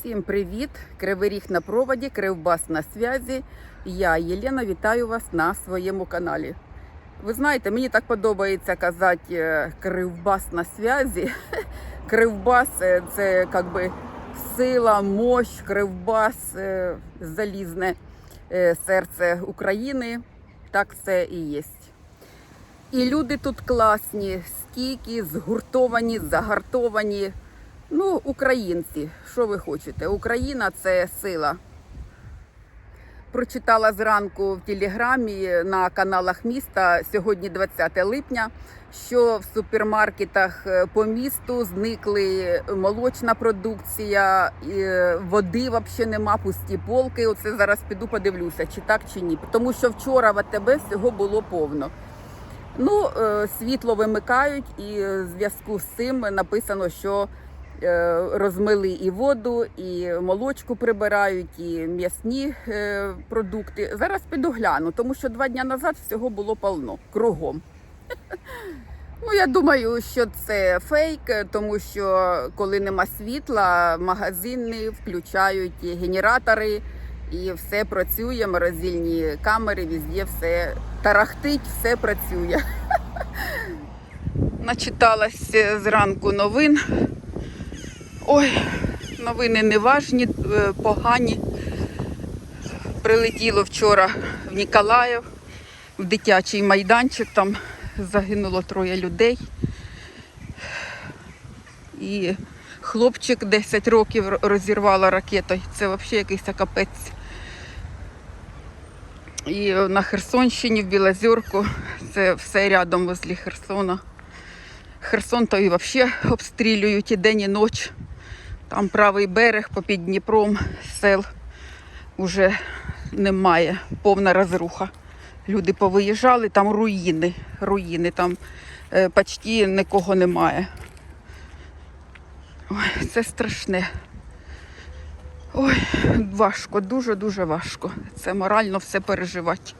Всім привіт! Кривий ріг на проводі, Кривбас на зв'язі. Я Єлена вітаю вас на своєму каналі. Ви знаєте, мені так подобається казати е, Кривбас на зв'язі. Кривбас е, це як би сила, мощь, Кривбас, е, залізне серце України. Так це і є. І люди тут класні, стійкі, згуртовані, загартовані. Ну, українці, що ви хочете? Україна це сила. Прочитала зранку в телеграмі на каналах міста сьогодні 20 липня, що в супермаркетах е, по місту зникли молочна продукція, е, води взагалі нема, пусті полки. Оце зараз піду подивлюся, чи так, чи ні. Тому що вчора в АТБ всього було повно. Ну, е, світло вимикають, і в зв'язку з цим написано, що розмили і воду, і молочку прибирають, і м'ясні е, продукти. Зараз піду гляну, тому що два дні назад всього було повно кругом. Ну, я думаю, що це фейк, тому що коли нема світла, магазини включають генератори, і все працює, морозильні камери, везде все тарахтить, все працює. Начиталась зранку новин. Ой, новини неважні, е, погані. Прилетіло вчора в Ніколаїв, в дитячий майданчик, там загинуло троє людей. І хлопчик 10 років розірвала ракетою. Це взагалі якийсь капець. І на Херсонщині, в Білозерку, це все рядом возле Херсона. Херсон то і взагалі обстрілюють і день, і ніч. Там правий берег попід Дніпром сел вже немає, повна розруха. Люди повиїжджали, там руїни, руїни, там е, почти нікого немає. Ой, це страшне. Ой, важко, дуже-дуже важко. Це морально все переживати.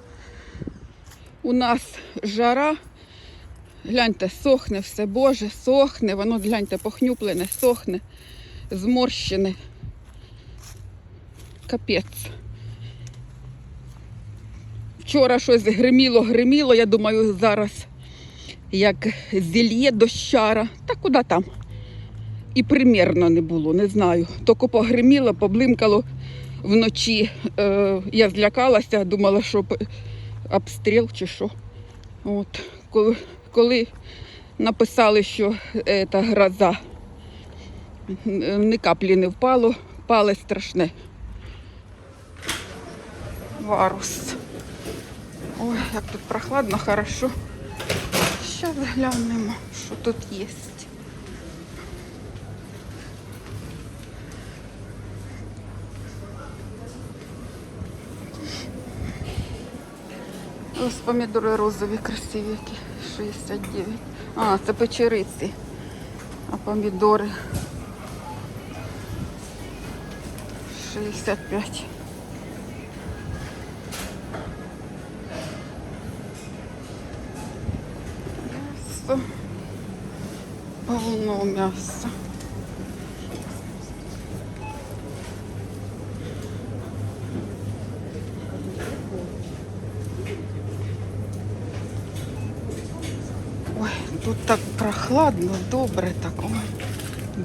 У нас жара. Гляньте, сохне все, Боже, сохне, воно, гляньте, похнюплене, сохне, зморщене. Капець. Вчора щось гриміло, гриміло, я думаю, зараз як зільє дощара. Та куди там? І примірно не було, не знаю. Тільки погриміло, поблимкало вночі. Е, я злякалася, думала, що обстріл чи що. От, коли, коли написали, що це гроза, ні каплі не впало, пале страшне. Варус. Ой, як тут прохладно, хорошо. Зараз глянемо, що тут є. Ось помідори розові красиві які. 69. А, це печериці. А помідори 65. М'ясо. Полно м'яса. Ой, тут так прохладно, добре так. Ой,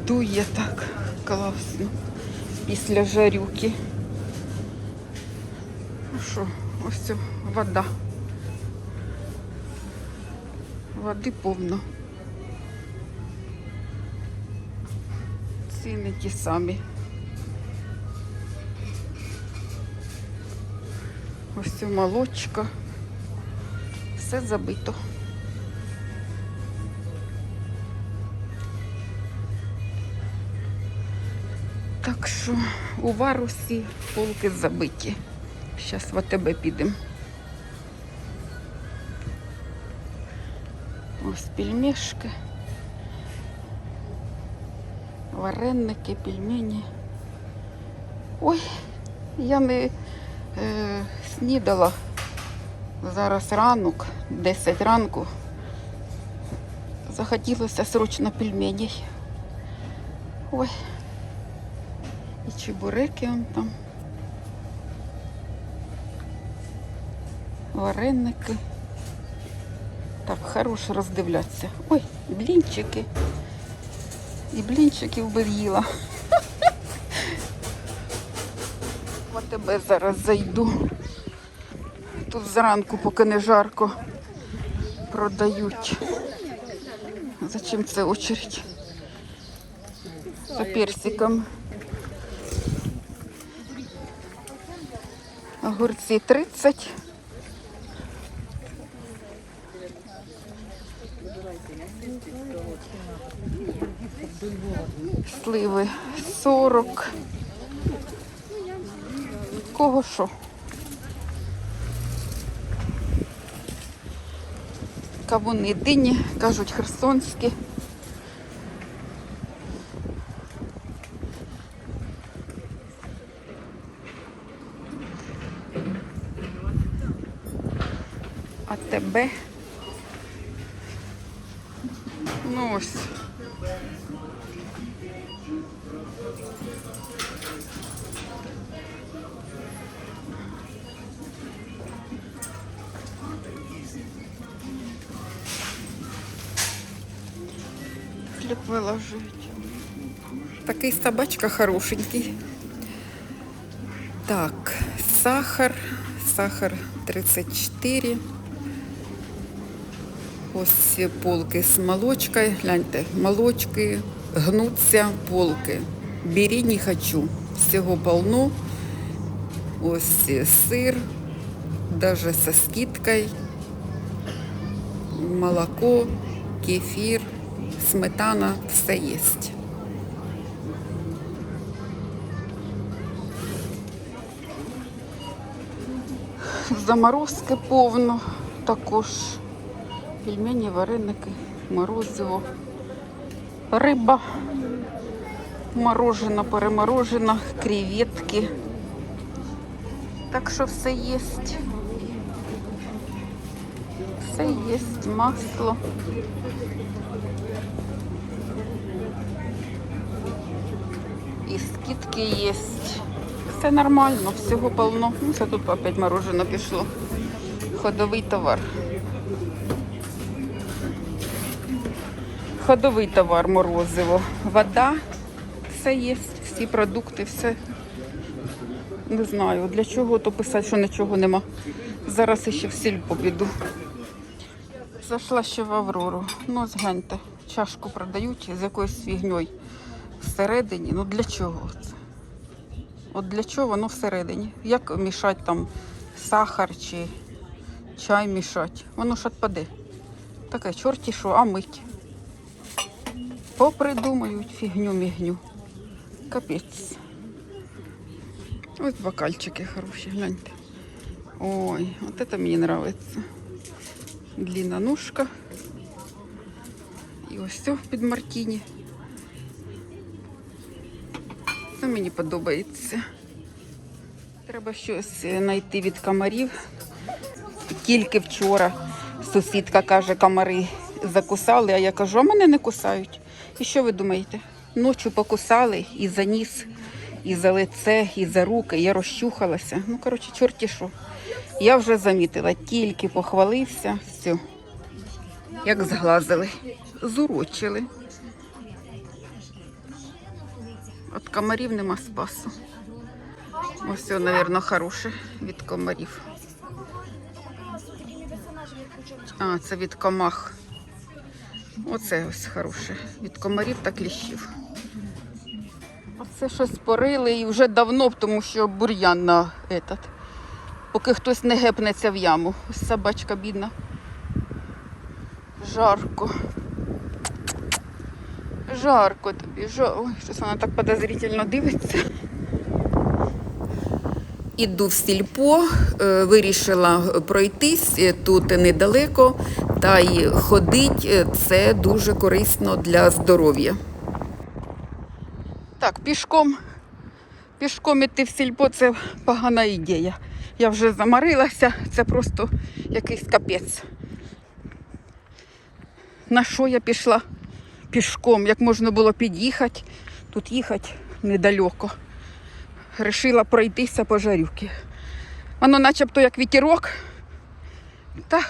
дує так класно. Після жарюки. Ну що, ось це вода. Води повно. Ціни ті самі. Ось це молочка. Все забито. Так що у варусі полки забиті. Зараз в АТБ підемо. Ось пельмешки. Вареники, пельмені. Ой, я не е, снідала. Зараз ранок, 10 ранку. Захотілося срочно пельменей. Ой. Чебуреки он там. Вареники. Так, хорош роздивлятися. Ой, блінчики. І блінчиків би в'їла. В АТБ зараз зайду. Тут зранку, поки не жарко, продають. Зачем це очередь? За персиком. Огурці 30. Сливи 40. Кого що? Кавуни дині, кажуть, херсонські. Тебе? Ну ось. Хліб виложують. Такий собачка хорошенький. Так, сахар. Сахар 34. Ось полки з молочкою. Гляньте, молочки, гнуться полки. Бери, не хочу. Всього полно. Ось сир, даже со скидкой. Молоко, кефир, сметана, все есть. Заморозки повно також. Пельмені, вареники, морозиво, риба, морожена, переморожена, креветки. Так що все є. Все є, масло. І скидки є. Все нормально, всього полно. Ну, це тут опять мороженое пішло. Ходовий товар. Ходовий товар морозиво. Вода, все є, всі продукти, все. Не знаю, для чого то писати, що нічого нема. Зараз ще в сільпо піду. Зайшла ще в Аврору. Ну, згляньте, чашку продають з якоюсь фігньою всередині. Ну для чого це? От для чого воно всередині? Як мішати там сахар чи чай мішати? Воно ж відпаде. Таке чорті що, а мить. Попридумають фігню-мігню. Капець. Ось бокальчики хороші, гляньте. Ой, от это мені нравится. Длинна ножка. І ось все під мартіні. Це мені подобається. Треба щось знайти від комарів. Тільки вчора сусідка каже, комари закусали, а я кажу, а мене не кусають. І що ви думаєте? Ночі покусали і за ніс, і за лице, і за руки. Я розчухалася. Ну, коротше, чорті що. Я вже замітила, тільки похвалився, все. Як зглазили, зурочили. От комарів нема спасу. Ось мабуть, хороше від комарів. А, це від комах. Оце ось хороше. Від комарів та кліщів. Оце щось порили і вже давно, тому що бур'ян на этот. Поки хтось не гепнеться в яму. Ось собачка бідна. Жарко. Жарко тобі, жарко. Ой, щось вона так подозрительно дивиться. Іду в сільпо, е, вирішила пройтись е, тут недалеко, та й ходить е, це дуже корисно для здоров'я. Так, пішком, пішком іти в сільпо це погана ідея. Я вже замарилася, це просто якийсь капець. На що я пішла пішком? Як можна було під'їхати? Тут їхати недалеко. Решила пройтися по жарюки. Воно начебто як вітерок. Та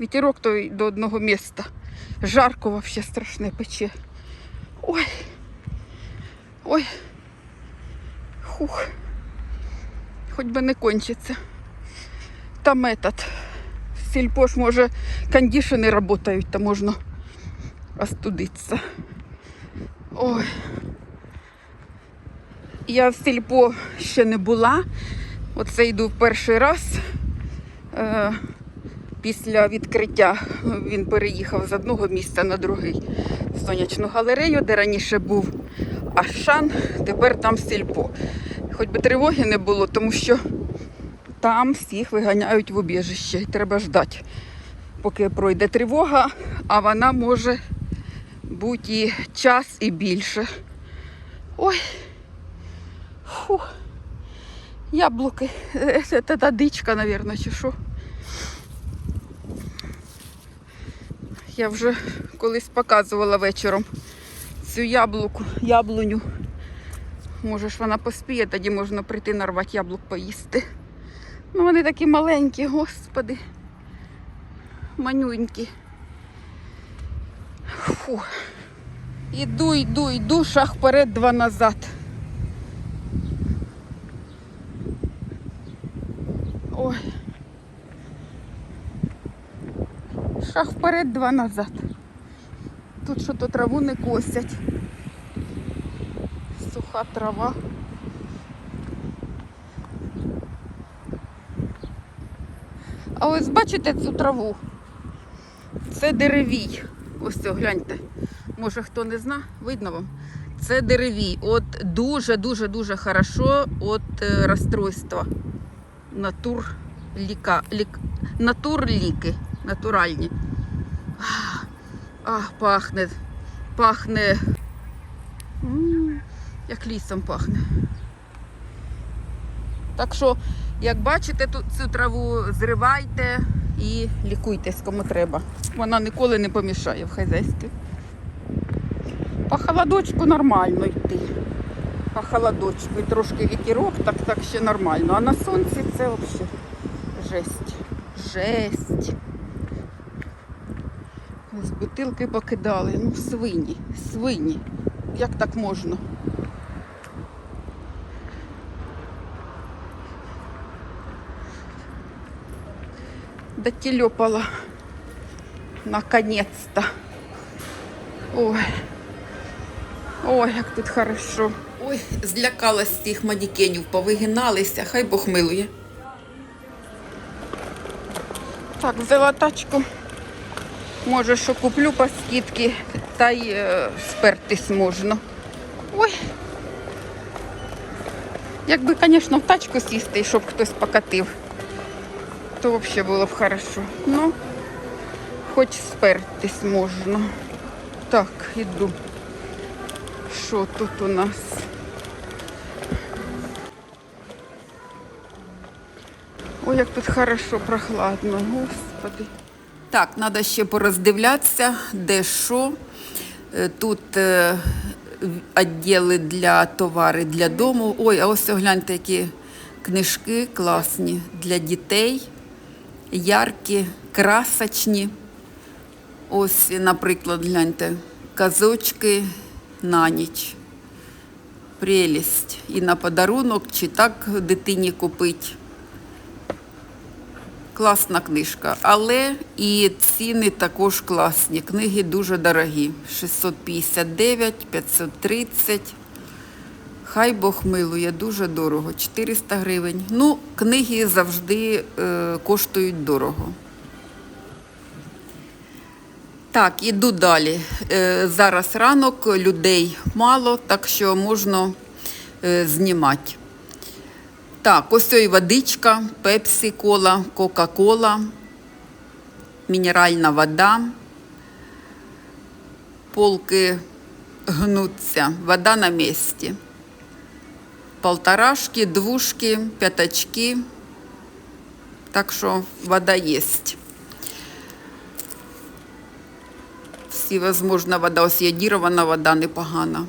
вітерок то й до одного міста. Жарко вообще страшне пече. Ой. Ой. Хух. Хоч би не кончиться. Там этот. Сільпо ж може кондишени працюють, то можна остудитися. Ой. Я в сільпо ще не була. Оце йду перший раз. Після відкриття він переїхав з одного місця на другий сонячну галерею, де раніше був Ашан, тепер там сільпо. Хоч би тривоги не було, тому що там всіх виганяють в убіжище. І треба ждати, поки пройде тривога, а вона може бути і час, і більше. Ой. Фу. Яблуки. Це та дичка, мабуть, чи що. Я вже колись показувала вечором цю яблуку, яблуню. Може ж вона поспіє, тоді можна прийти нарвати яблук поїсти. Ну вони такі маленькі, господи. Манюнькі. Фу. Іду, йду, йду, шаг вперед, два назад. Ой. Шаг вперед, два назад. Тут що то траву не косять. Суха трава. А ось бачите цю траву? Це деревій. Ось це, гляньте. Може хто не зна, видно вам. Це деревій. От дуже-дуже дуже хорошо от е, розстройства. Натур ліка, лік, натурліки. Натуральні. Ах, Ах, пахне. Пахне. Як лісом пахне. Так що, як бачите, тут цю траву зривайте і лікуйтесь, кому треба. Вона ніколи не помішає в хазяйстві. По холодочку нормально йти. По холодочку. І трошки вітерок, так так ще нормально. А на сонці це взагалі жесть. Жесть. Ось бутилки покидали. Ну, свині, свині. Як так можна? Дотелепала. Наконец-то. Ой. Ой, як тут хорошо. Ой, злякалась цих манікенів, повигиналися, хай Бог милує. Так, взяла тачку. Може, що куплю по скидці, та й е, спертись можна. Ой. Якби, звісно, в тачку сісти, щоб хтось покатив, то взагалі було б хорошо. Ну, хоч спертись можна. Так, іду. Що тут у нас? Ой, як тут хорошо, прохладно, господи. Так, треба ще пороздивлятися, де що. Е, Тут е, відділи для товари для дому. Ой, а ось гляньте, які книжки класні для дітей, яркі, красочні. Ось, наприклад, гляньте, казочки на ніч. Прелість. І на подарунок, чи так дитині купить. Класна книжка, але і ціни також класні. Книги дуже дорогі. 659, 530. Хай Бог милує, дуже дорого. 400 гривень. Ну, книги завжди е, коштують дорого. Так, іду далі. Е, зараз ранок, людей мало, так що можна е, знімати. Так, ось і водичка, пепсі кола, кока-кола, мінеральна вода. Полки гнуться, вода на місці. Полторашки, двушки, п'ятачки. Так що вода є. Всі, возможно, вода, ось йодірована вода непогана.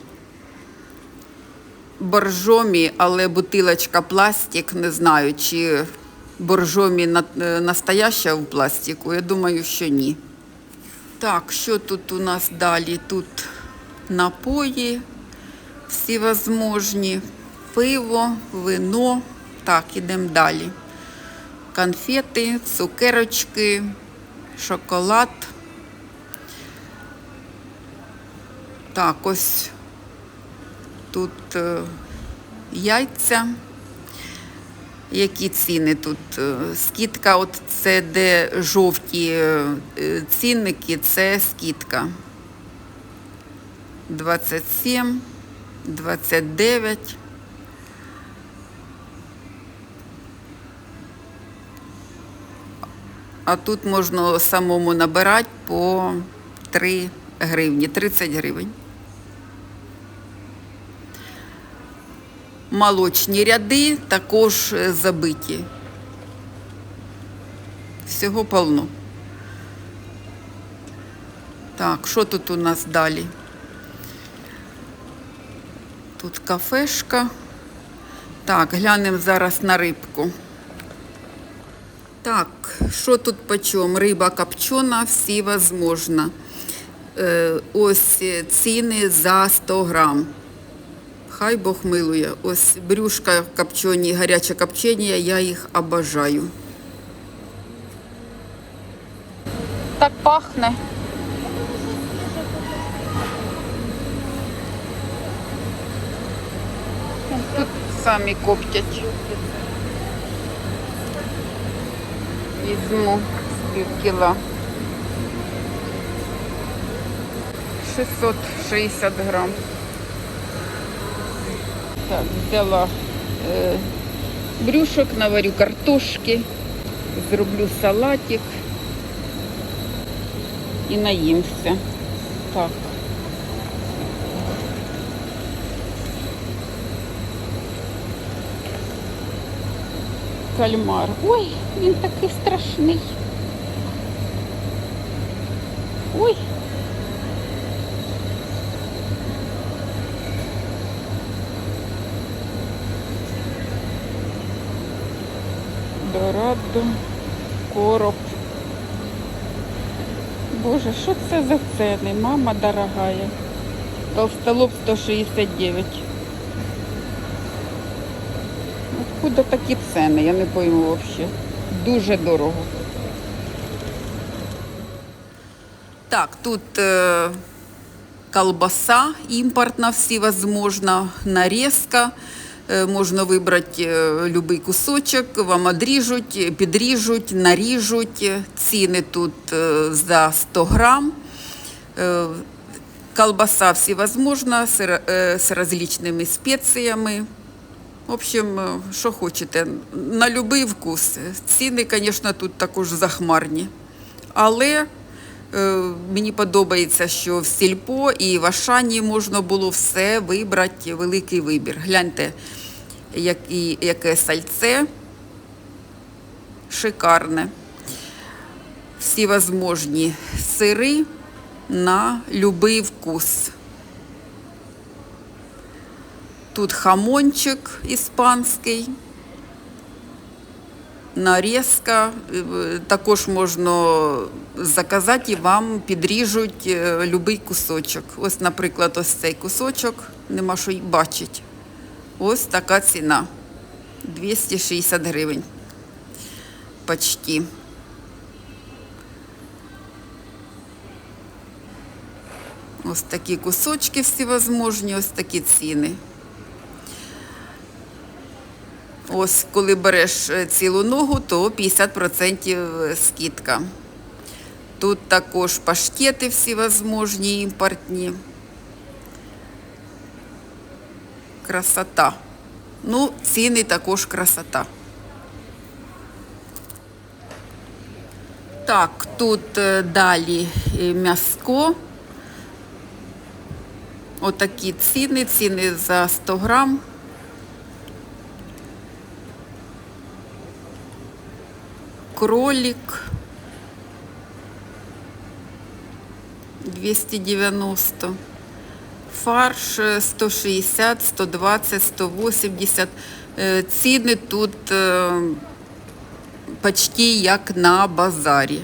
Боржомі, але бутилочка пластик. Не знаю, чи боржомі е, настояща в пластику. Я думаю, що ні. Так, що тут у нас далі? Тут напої всевозможні, пиво, вино. Так, ідемо далі. Конфети, цукерочки, шоколад. Так, ось тут е, яйця. Які ціни тут? Е, Скидка, от це де жовті е, цінники, це скидка. 27, 29. А тут можна самому набирати по 3 гривні, 30 гривень. Молочні ряди також е, забиті. Всього повно. Так, що тут у нас далі? Тут кафешка. Так, глянемо зараз на рибку. Так, що тут почем? Риба копчена, всі возможно. Е, ось ціни за 100 грам. Хай Бог милує. Ось брюшка копчені, гаряче копчення, я їх обожаю. Так пахне. Тут самі коптять. Візьму пів кіла. 660 грам. Так, взяла е, брюшок, наварю картошки, зроблю салатик і наїмся. Так. Кальмар. Ой, він такий страшний. Ой. Боже, що це за ціни? Мама дорогая. Толстолоб 169. Откуда такі ціни? Я не пойму взагалі. Дуже дорого. Так, тут е, колбаса импортна всевозможно, нарезка. Е, Можна вибрати е, любий кусочок, вам одріжуть, підріжуть, наріжуть. Ціни тут е, за 100 грам. Колбаса всевозможна с, ра- е, спеціями. В общем, що хочете, на будь-який вкус. Ціни, звісно, тут також захмарні. Але мені подобається, що в сільпо і в Ашані можна було все вибрати, великий вибір. Гляньте, як, і, яке сальце шикарне. Всі возможні сири на будь-який вкус. Тут хамончик іспанський, нарізка. Також можна заказати і вам підріжуть е, будь-який кусочок. Ось, наприклад, ось цей кусочок, нема що й бачить. Ось така ціна. 260 гривень. Почти. Ось такі кусочки всевозможні, ось такі ціни. Ось коли береш е, цілу ногу, то 50% скидка. Тут також паштети всевозможні, імпортні. Красота. Ну, ціни також красота. Так, тут е, далі е, м'яско. Отакі ціни, ціни за 100 грам. Кролик 290. Фарш е, 160, 120, 180. Е, Ціни тут е, почти як на базарі.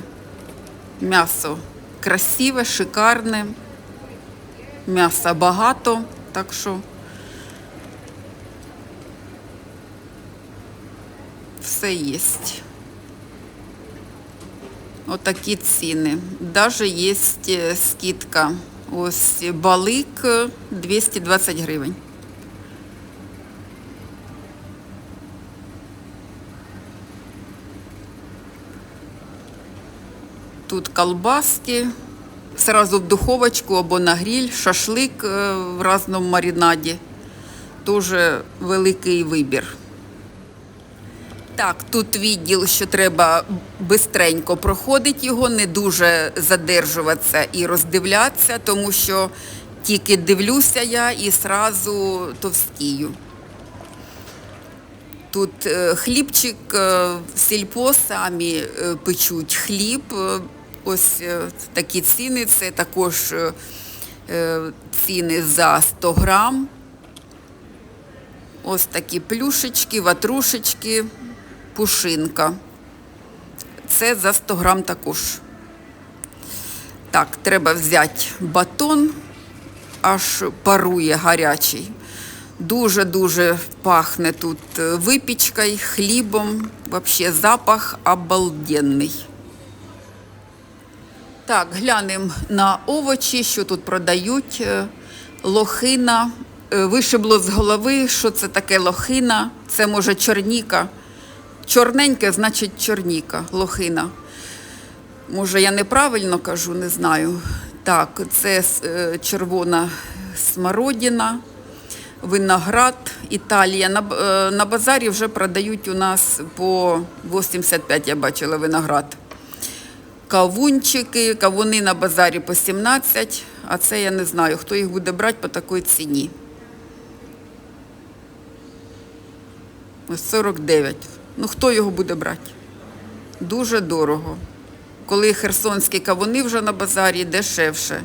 М'ясо красиве, шикарне. М'яса багато, так що все є. Отакі ціни. Даже є е, скидка. Ось балик е, 220 гривень. Тут колбаски, сразу в духовочку або на гриль, шашлик е, в разному маринаді. Дуже великий вибір. Так, тут відділ, що треба бистренько проходити його, не дуже задержуватися і роздивлятися, тому що тільки дивлюся я і сразу товстію. Тут е, хлібчик, е, сільпо самі е, печуть хліб. Ось такі ціни. Це також ціни за 100 грам. Ось такі плюшечки, ватрушечки, пушинка. Це за 100 грам також. Так, треба взяти батон, аж парує гарячий. Дуже-дуже пахне тут е, випічкою, хлібом. Взагалі запах обалденний. Так, глянемо на овочі, що тут продають. Е, Лохина. Е, Вишибло з голови, що це таке лохина. Це може чорніка. Чорненьке, значить чорніка, лохина. Може, я неправильно кажу, не знаю. Так, це е, червона смородина, виноград, Італія. На, е, на базарі вже продають у нас по 85, я бачила виноград. Кавунчики, кавуни на базарі по 17, а це я не знаю, хто їх буде брати по такій ціні. 49. Ну хто його буде брати? Дуже дорого. Коли херсонські кавуни вже на базарі дешевше.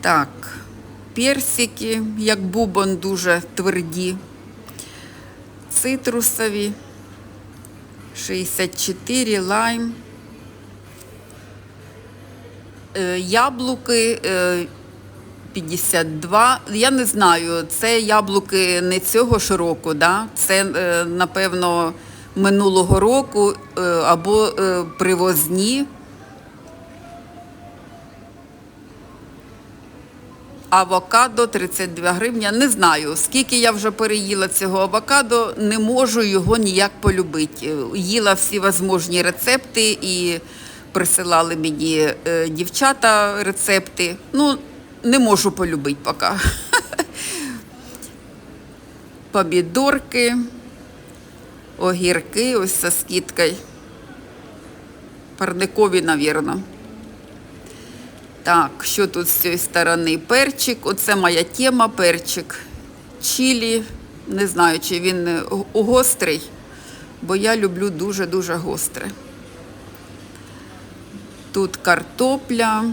Так, персики, як бубон, дуже тверді. Цитрусові. 64, лайм. Е, Яблуки е, 52. Я не знаю, це яблуки не цього ж року, да? це, е, напевно, минулого року е, або е, привозні. Авокадо 32 гривня. Не знаю, скільки я вже переїла цього авокадо, не можу його ніяк полюбити. Їла всі можливі рецепти і присилали мені дівчата рецепти. Ну, не можу полюбити поки. Помідорки, огірки, ось со скидкою. Парникові, навірно. Так, що тут з цієї сторони? Перчик. Оце моя тема, перчик. Чилі. Не знаю, чи він е, гострий, бо я люблю дуже-дуже гостре. Тут картопля.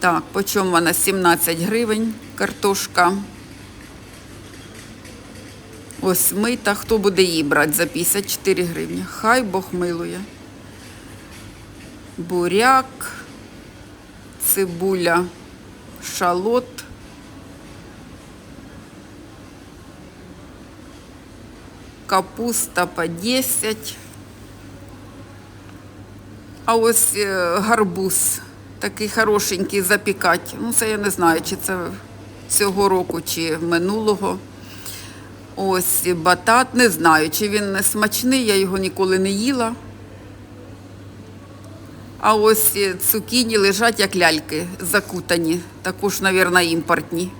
Так, по чому вона? 17 гривень картошка. Ось мита. Хто буде її брати за 54 гривні? Хай Бог милує. Буряк, цибуля, шалот. Капуста по 10. А ось е, гарбуз такий хорошенький запікати. Ну, це я не знаю, чи це цього року, чи минулого. Ось батат, не знаю, чи він не смачний, я його ніколи не їла. А ось цукіні лежать як ляльки, закутані, також, мабуть, імпортні.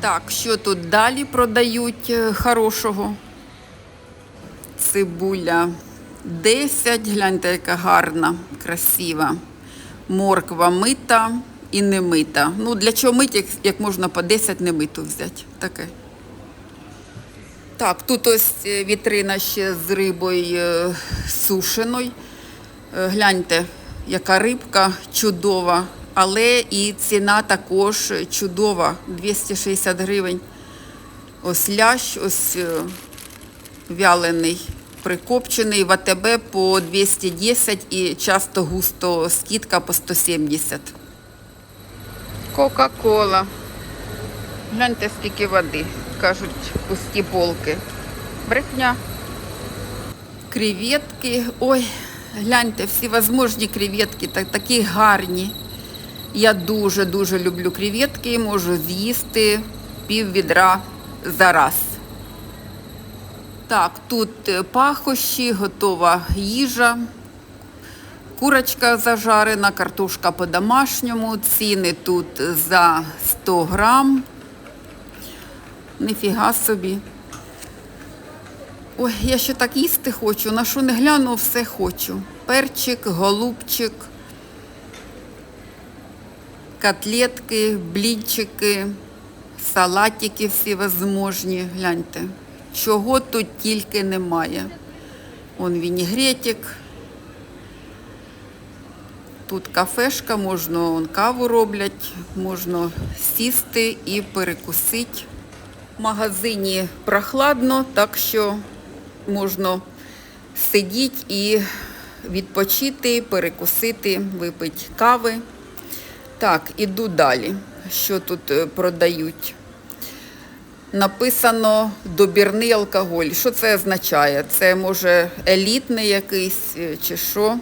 Так, що тут далі продають е, хорошого? Цибуля 10, гляньте, яка гарна, красива. Морква мита і не мита. Ну, для чого мить, як, як можна по 10 не миту взяти? Таке. Так, тут ось е, вітрина ще з рибою е, сушеною. Е, Гляньте, яка рибка чудова. Але і ціна також чудова 260 гривень. Ось лящ, ось вялений, прикопчений в АТБ по 210 і часто густо скидка по 170. Кока-кола. Гляньте, скільки води, кажуть, пусті полки. Брехня. Креветки. Ой, гляньте, всі возможні креветки, так, такі гарні. Я дуже-дуже люблю креветки, можу з'їсти пів відра за раз. Так, тут е, пахощі, готова їжа, курочка зажарена, картошка по-домашньому. Ціни тут за 100 грам. Нифіга собі. Ой, я ще так їсти хочу. На що не гляну, все хочу. Перчик, голубчик, котлетки, блінчики, салатики всі возможні. Гляньте. Чого тут тільки немає. Он вінігретик. Тут кафешка, можна он, каву роблять, можна сісти і перекусити. В магазині прохладно, так що можна сидіти і відпочити, перекусити, випити кави. Так, іду далі. Що тут е, продають? Написано добірний алкоголь. Що це означає? Це може елітний якийсь е, чи що?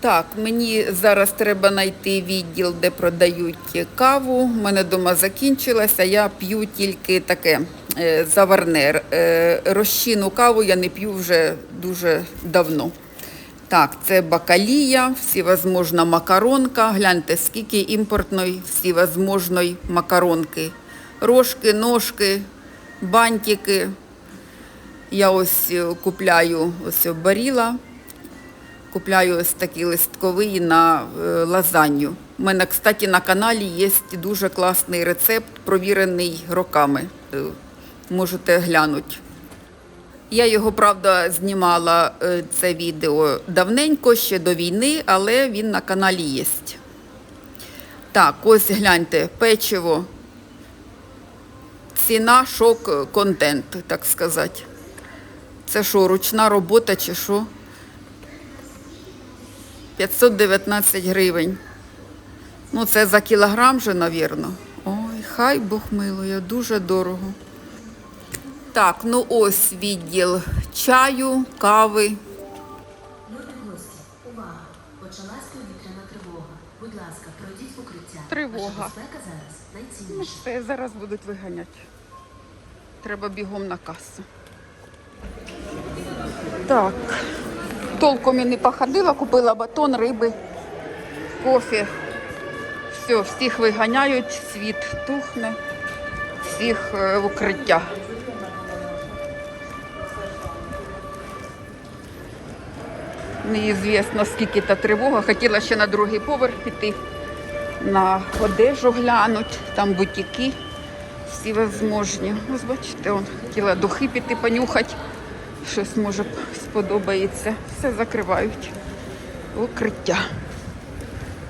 Так, мені зараз треба знайти відділ, де продають каву. У мене вдома закінчилася. Я п'ю тільки таке е, заварне. Е, розчинну каву я не п'ю вже дуже давно. Так, це бакалія, всівозможна макаронка. Гляньте, скільки імпортної всівозможної макаронки. Рожки, ножки, бантики. Я ось е, купляю ось баріла. Купляю ось такі листковий на е, лазанью. У мене, кстати, на каналі є дуже класний рецепт, провірений роками. Е, Можете глянути. Я його, правда, знімала е, це відео давненько, ще до війни, але він на каналі є. Так, ось гляньте, печиво. Ціна, шок, контент, так сказати. Це що, ручна робота чи що? 519 гривень. Ну, це за кілограм же, навірно. Ой, хай Бог милує, дуже дорого. Так, ну ось відділ чаю, кави. Любі гості, увага! Почалась повітряна тривога. Будь ласка, пройдіть в укриття. Тривога. Ваша безпека зараз Ну все, зараз будуть виганяти. Треба бігом на касу. Так. Толком я не походила, купила батон, риби, кофе. Все, всіх виганяють, світ тухне, всіх е, в укриття. Неізвісно, скільки та тривога. Хотіла ще на другий поверх піти, на одежу глянуть, там бутіки всі возможні. Ось бачите, он, хотіла духи піти понюхати. Щось може сподобається. Все закривають. Укриття.